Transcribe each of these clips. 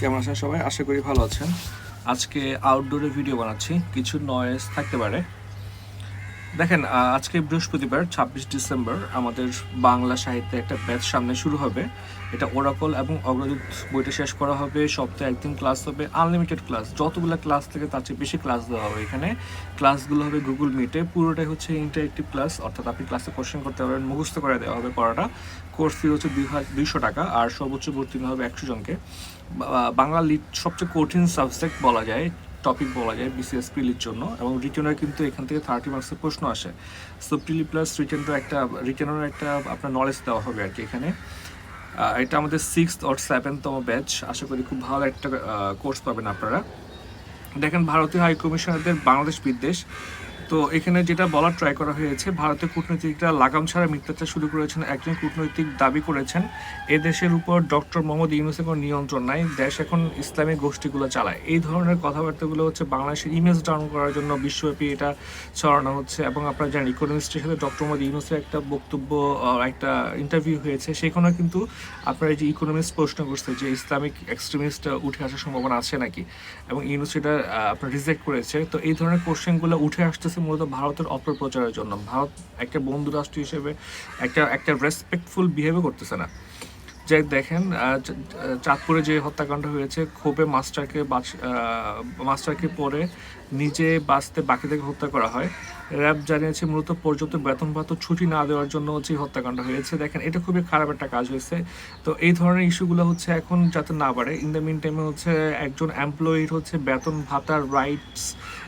কেমন আছেন সবাই? আশা করি ভালো আছেন। আজকে আউটডোরে ভিডিও বানাচ্ছি। কিছু নয়েজ থাকতে পারে। দেখেন আজকে বৃহস্পতিবার, ছাব্বিশ ডিসেম্বর, আমাদের বাংলা সাহিত্যে একটা ব্যাচ সামনে শুরু হবে। এটা ওরাকল এবং অগ্রদূত বইটা শেষ করা হবে, সপ্তাহে একদিন ক্লাস হবে, আনলিমিটেড ক্লাস। যতগুলো ক্লাস থেকে তার চেয়ে বেশি ক্লাস দেওয়া হবে এখানে। ক্লাসগুলো হবে গুগল মিটে পুরোটাই হচ্ছে ইন্টারেক্টিভ ক্লাস অর্থাৎ আপনি ক্লাসে কোশ্চেন করতে পারবেন, মুখস্থ করে দেওয়া হবে পড়াটা। কোর্স ফি হচ্ছে দুই হাজার দুইশো টাকা, আর সর্বোচ্চ ভর্তি হবে একশো জনকে। বাংলা লিড সবচেয়ে কঠিন সাবজেক্ট বলা যায় টপিক বলা যায় বিসিএস প্রিলির জন্য এবং রিটেনের কিন্তু এখান থেকে থার্টি মার্কসের প্রশ্ন আসে। সো প্রিলি প্লাস রিটেনটা একটা রিটেনের একটা আপনার নলেজ দেওয়া হবে আর কি এখানে। এটা আমাদের সিক্স অর সেভেনতম ব্যাচ আশা করি খুব ভালো একটা কোর্স পাবেন আপনারা। দেখেন, ভারতীয় হাই কমিশনারদের বাংলাদেশ বিদ্বেষ। তো এখানে যেটা বলার ট্রাই করা হয়েছে ভারতীয় কূটনীতিকরা লাগাম ছাড়া মিথ্যাচার শুরু করেছেন একজন কূটনৈতিক দাবি করেছেন। এ দেশের উপর ডক্টর মোহাম্মদ ইউনুসের কোনো নিয়ন্ত্রণ নাই দেশ এখন ইসলামী গোষ্ঠীগুলো চালায়। এই ধরনের কথাবার্তাগুলো হচ্ছে বাংলাদেশের ইমেজ ডাউন করার জন্য বিশ্বব্যাপী এটা ছড়ানো হচ্ছে এবং আপনারা জানেন ইকোনমিস্টের সাথে ডক্টর মোহাম্মদ ইউনুসের একটা বক্তব্য একটা ইন্টারভিউ হয়েছে। সেখানে কিন্তু আপনার যে ইকোনমিস্ট প্রশ্ন করছে যে ইসলামিক এক্সট্রিমিস্ট উঠে আসার সম্ভাবনা আছে নাকি? এবং ইউনুস আহ, আপনার রিজেক্ট করেছে। তো এই ধরনের কোশ্চেনগুলো উঠে আসতেছে মূলত ভারতের অপপ্রচারের জন্য। ভারত একটা বন্ধু রাষ্ট্র হিসেবে একটা একটা রেসপেক্টফুল বিহেভও করতেছে না। যে দেখেন চাঁদপুরে যে হত্যাকাণ্ড হয়েছে, ক্ষোভে মাস্টারকে মাস্টারকে পরে নিজে বাঁচতে বাকিদেরকে হত্যা করা হয়। র্যাব জানিয়েছে, মূলত পর্যাপ্ত বেতন ভাতা ছুটি না দেওয়ার জন্য হচ্ছে হত্যাকাণ্ড হয়েছে। দেখেন, এটা খুবই খারাপ একটা কাজ হয়েছে। তো এই ধরনের ইস্যুগুলো হচ্ছে এখন যাতে না বাড়ে। ইন দ্য মিন টাইমে হচ্ছে একজন এমপ্লয়ির হচ্ছে বেতন ভাতার রাইটস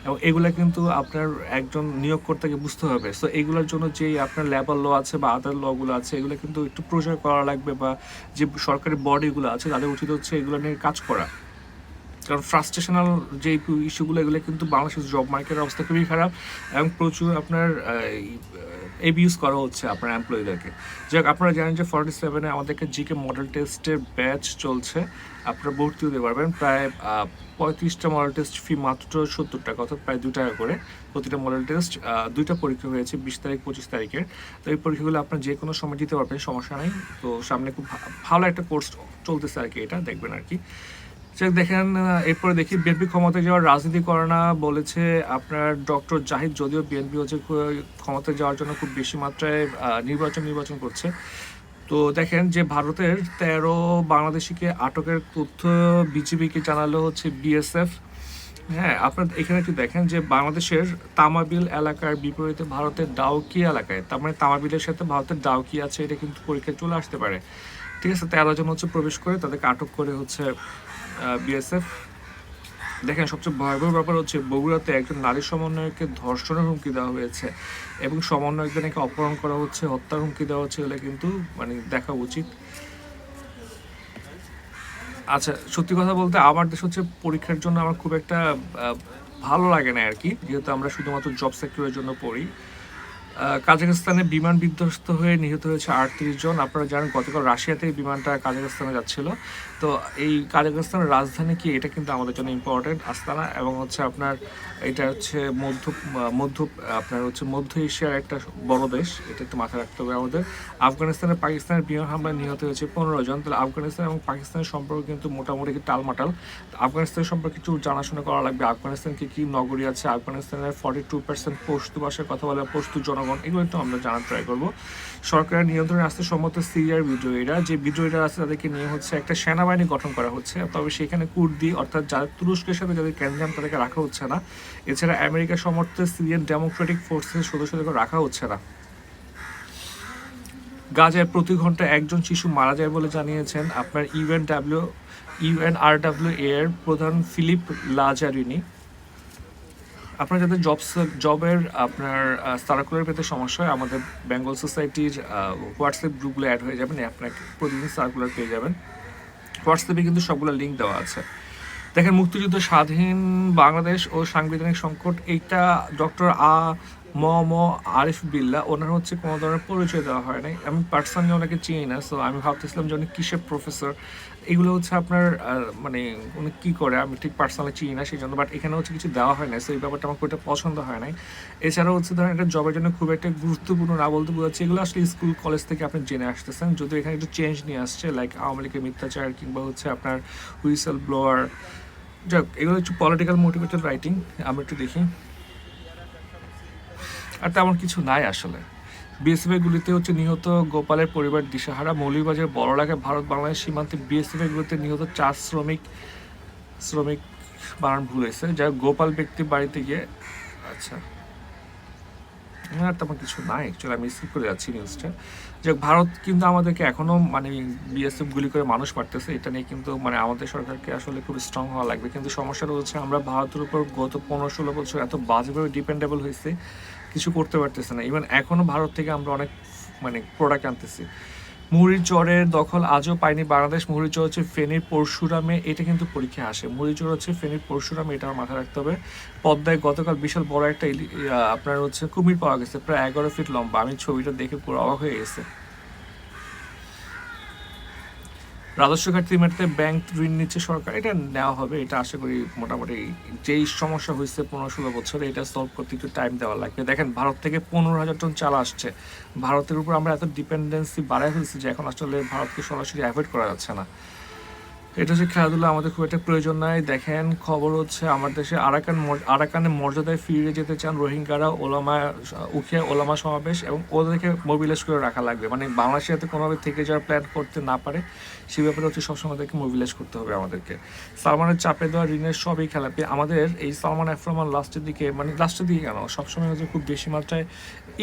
এবং এগুলো কিন্তু আপনার একজন নিয়োগকর্তাকে বুঝতে হবে। সো এগুলোর জন্য যে আপনার লেবার ল আছে বা আদার লগুলো আছে, এগুলো কিন্তু একটু প্রচার করা লাগবে বা যে সরকারি বডিগুলো আছে, তাদের উচিত হচ্ছে এগুলো নিয়ে কাজ করা। কারণ ফ্রাস্ট্রেশনাল যে ইস্যুগুলো এগুলো কিন্তু বাংলাদেশের জব মার্কেটের অবস্থা খুবই খারাপ এবং প্রচুর আপনার এবিউজ করা হচ্ছে আপনার এমপ্লয়ীদেরকে যাক, আপনারা জানেন যে ফর্টি সেভেনে আমাদেরকে জিকে মডেল টেস্টের ব্যাচ চলছে। আপনারা ভর্তি হতে পারবেন। প্রায় পঁয়ত্রিশটা মডেল টেস্ট ফি মাত্র সত্তর টাকা, অর্থাৎ প্রায় দু টাকা করে প্রতিটা মডেল টেস্ট দুইটা পরীক্ষা হয়েছে বিশ তারিখ, পঁচিশ তারিখের। তো এই পরীক্ষাগুলো আপনার যে কোনো সময় দিতে পারবেন, সমস্যা নেই। তো সামনে খুব ভালো একটা কোর্স চলতেছে আর কি এটা, দেখবেন আর কি। যাক দেখেন এরপরে দেখি বিএনপি ক্ষমতায় যাওয়ার রাজনীতি করে না বলেছে আপনার ডক্টর জাহিদ, যদিও বিএনপি হচ্ছে ক্ষমতায় যাওয়ার জন্য খুব বেশি মাত্রায় নির্বাচন নির্বাচন করছে। তো দেখেন যে ভারতের তেরো বাংলাদেশিকে আটকের তথ্য বিজিবিকে জানালো হচ্ছে বিএসএফ। হ্যাঁ আপনার এখানে একটু দেখেন যে বাংলাদেশের তামাবিল এলাকার বিপরীতে ভারতের ডাউকি এলাকায়, তার মানে তামাবিলের সাথে ভারতের ডাউকি আছে, এটা কিন্তু পরীক্ষায় চলে আসতে পারে। ঠিক আছে, তেরো জন হচ্ছে প্রবেশ করে তাদেরকে আটক করে হচ্ছে বিএসএফ দেখেন, সবচেয়ে ভয়াবহ ব্যাপার হচ্ছে বগুড়াতে একজন নারী সমন্বয়কে ধর্ষণের হুমকি দেওয়া হয়েছে এবং সমন্বয়কজনকে অপহরণ করা হচ্ছে, হত্যার হুমকি দেওয়া হচ্ছে এগুলো কিন্তু মানে দেখা উচিত। আচ্ছা সত্যি কথা বলতে আমার দেশ হচ্ছে পরীক্ষার জন্য আমার খুব একটা ভালো লাগে না আর কি। যেহেতু আমরা শুধুমাত্র জব সেক্টরের জন্য পড়ি। কাজাখস্তানে বিমান বিধ্বস্ত হয়ে নিহত হয়েছে আটত্রিশ জন। আপনারা জানেন গতকাল রাশিয়াতে এই বিমানটা কাজাখস্তানে যাচ্ছিল। তো এই কাজাখস্তানের রাজধানী কি, এটা কিন্তু আমাদের জন্য ইম্পর্টেন্ট আস্তানা এবং হচ্ছে আপনার, এটা হচ্ছে মধ্য মধ্য, আপনার হচ্ছে মধ্য এশিয়ার একটা বড় দেশ। এটা একটু মাথায় রাখতে হবে আমাদের। আফগানিস্তানে পাকিস্তানের বিমান হামলায় নিহত হয়েছে পনেরো জন। তাহলে আফগানিস্তান এবং পাকিস্তানের সম্পর্ক কিন্তু মোটামুটি কি টালমাটাল। তো আফগানিস্তানের সম্পর্কে একটু জানাশোনা করা লাগবে। আফগানিস্তান কি নগরী আছে? আফগানিস্তানের ফর্টি টু পার্সেন্ট পশতু ভাষায় কথা বলে পশতু জনগণ, এগুলো একটু আমরা জানার ট্রাই করব। সরকারের নিয়ন্ত্রণে আসতে সম্মত সিরিয়ার বিদ্রোহীরা, যে বিদ্রোহীরা আছে তাদেরকে নিয়ে হচ্ছে একটা সেনাবাহিনী গঠন করা হচ্ছে। তবে সেখানে কুর্দি অর্থাৎ যাদের তুরস্কের সাথে যাদের ক্যান্ডিয়াম তাদেরকে রাখা হচ্ছে না। এছাড়া আমেরিকা সমর্থিত সিরিয়ান ডেমোক্রেটিক ফোর্সের সদস্যদেরকে রাখা হচ্ছে না। গাজায় প্রতি ঘণ্টা একজন শিশু মারা যায় বলে জানিয়েছেন আপনার ইউএনডাব্লিউ, ইউএনআরডাব্লিউ এর প্রধান ফিলিপ লাজারিনি। আপনার যাদের জব জবের আপনার সার্কুলার পেতে সমস্যা হয়, আমাদের বেঙ্গল সোসাইটির হোয়াটসঅ্যাপ গ্রুপগুলো অ্যাড হয়ে যাবেন আপনাকে প্রতিদিন সার্কুলার পেয়ে যাবেন। হোয়াটসঅ্যাপে কিন্তু সবগুলো লিঙ্ক দেওয়া আছে। দেখেন মুক্তিযুদ্ধ স্বাধীন বাংলাদেশ ও সাংবিধানিক সংকট, এইটা ডক্টর আ ম ম আরিফ বিল্লা, ওনার হচ্ছে কোনো ধরনের পরিচয় দেওয়া হয় নাই। আমি পার্সোনালি ওনাকে চিনি না সো আমি ভাবতেছিলাম যে উনি কিসের প্রফেসর এগুলো হচ্ছে আপনার মানে উনি কী করে? আমি ঠিক পার্সোনালি চিনি না সেই জন্য বাট এখানে হচ্ছে কিছু দেওয়া হয় না সো এই ব্যাপারটা আমার খুব একটা পছন্দ হয় নাই। এছাড়াও হচ্ছে ধরেন একটা জবের জন্য খুব একটা গুরুত্বপূর্ণ না বলতে বোঝাচ্ছে, এগুলো আসলে স্কুল কলেজ থেকে আপনি জেনে আসতেছেন। যদিও এখানে একটু চেঞ্জ নিয়ে আসছে লাইক আওয়ামী লীগের মিথ্যাচার কিংবা হচ্ছে আপনার হুইসেল ব্লোয়ার যাক, এগুলো একটু পলিটিক্যাল মোটিভেটেড রাইটিং আমরা একটু দেখি। আর তেমন কিছু নাই আসলে। বিএসএফ গুলিতে হচ্ছে নিহত গোপালের পরিবার দিশাহারা মৌলিকবাজার বড় এলাকায় ভারত বাংলাদেশ সীমান্তে বিএসএফ গুলিতে নিহত চার শ্রমিক শ্রমিক বানান ভুল হয়েছে। যা গোপাল ব্যক্তি বাড়িতে গিয়ে আচ্ছা আর তেমন কিছু নাই। অ্যাকচুয়ালি আমি স্কিপ করে যাচ্ছি নিউজটা যে ভারত কিন্তু আমাদেরকে এখনও মানে বিএসএফ গুলি করে মানুষ মারতেছে। এটা নিয়ে কিন্তু মানে আমাদের সরকারকে আসলে খুব স্ট্রং হওয়া লাগবে। কিন্তু সমস্যাটা হচ্ছে আমরা ভারতের উপর গত পনেরো ষোলো বছর এত বাজেভাবে ডিপেন্ডেবল হয়েছে। কিছু করতে পারতেছে না। ইভেন এখনও ভারত থেকে আমরা অনেক মানে প্রোডাক্ট আনতেছি। মুড়ির চরের দখল আজও পাইনি বাংলাদেশ। মুড়ির চর হচ্ছে ফেনীর পরশুরামে, এটা কিন্তু পরীক্ষা আসে। মুড়ির চর হচ্ছে ফেনীর পরশুরামে, এটা মাথায় রাখতে হবে। পদ্মায় গতকাল বিশাল বড় একটা আপনার হচ্ছে কুমির পাওয়া গেছে, প্রায় এগারো ফিট লম্বা। আমি ছবিটা দেখে পুরো অবাক হয়ে গেছে। রাজস্ব ঘাটতি মেটাতে ব্যাংক ঋণ নিচ্ছে সরকার। এটা নেওয়া হবে, এটা আশা করি মোটামুটি যেই সমস্যা হয়েছে পনেরো ষোলো বছরে, এটা সলভ করতে একটু টাইম দেওয়া লাগবে। দেখেন, ভারত থেকে পনেরো হাজার টন চাল আসছে। ভারতের উপর আমরা এত ডিপেন্ডেন্সি বাড়াই ফেলছি যে এখন আসলে ভারতকে সরাসরি অ্যাভয়েড করা যাচ্ছে না। এটা হচ্ছে খেলাধুলা, আমাদের খুব একটা প্রয়োজন নাই। দেখেন, খবর হচ্ছে আমার দেশে আরাকান আরাকানের মর্যাদায় ফিরে যেতে চান রোহিঙ্গারা ওলামা উখিয়া ওলামা সমাবেশ এবং ওদেরকে মোবিলাইজ করে রাখা লাগবে। মানে বাংলাদেশে যাতে কোনোভাবে থেকে যাওয়ার প্ল্যান করতে না পারে, সে ব্যাপারে হচ্ছে সবসময় তাদেরকে মোবিলাইজ করতে হবে আমাদেরকে। সালমানের চাপে দেওয়া ঋণের সবই খেলাপি আমাদের এই সালমান এফরমান লাস্টের দিকে মানে লাস্টের দিকে কেন? সবসময় হচ্ছে খুব বেশি মাত্রায়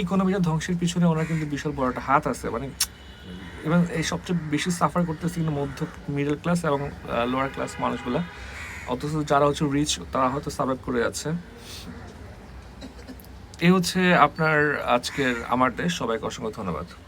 ইকোনমিটা ধ্বংসের পিছনে ওনার কিন্তু বিশাল বড় একটা হাত আছে। মানে এবং এই সবচেয়ে বেশি সাফার করতেছে কিন্তু মধ্য মিডল ক্লাস এবং লোয়ার ক্লাস মানুষগুলা। অথচ যারা হচ্ছে রিচ তারা হয়তো সার্ভাইভ করে যাচ্ছে এই হচ্ছে আপনার আজকের আমার দেশ। সবাইকে অসংখ্য ধন্যবাদ।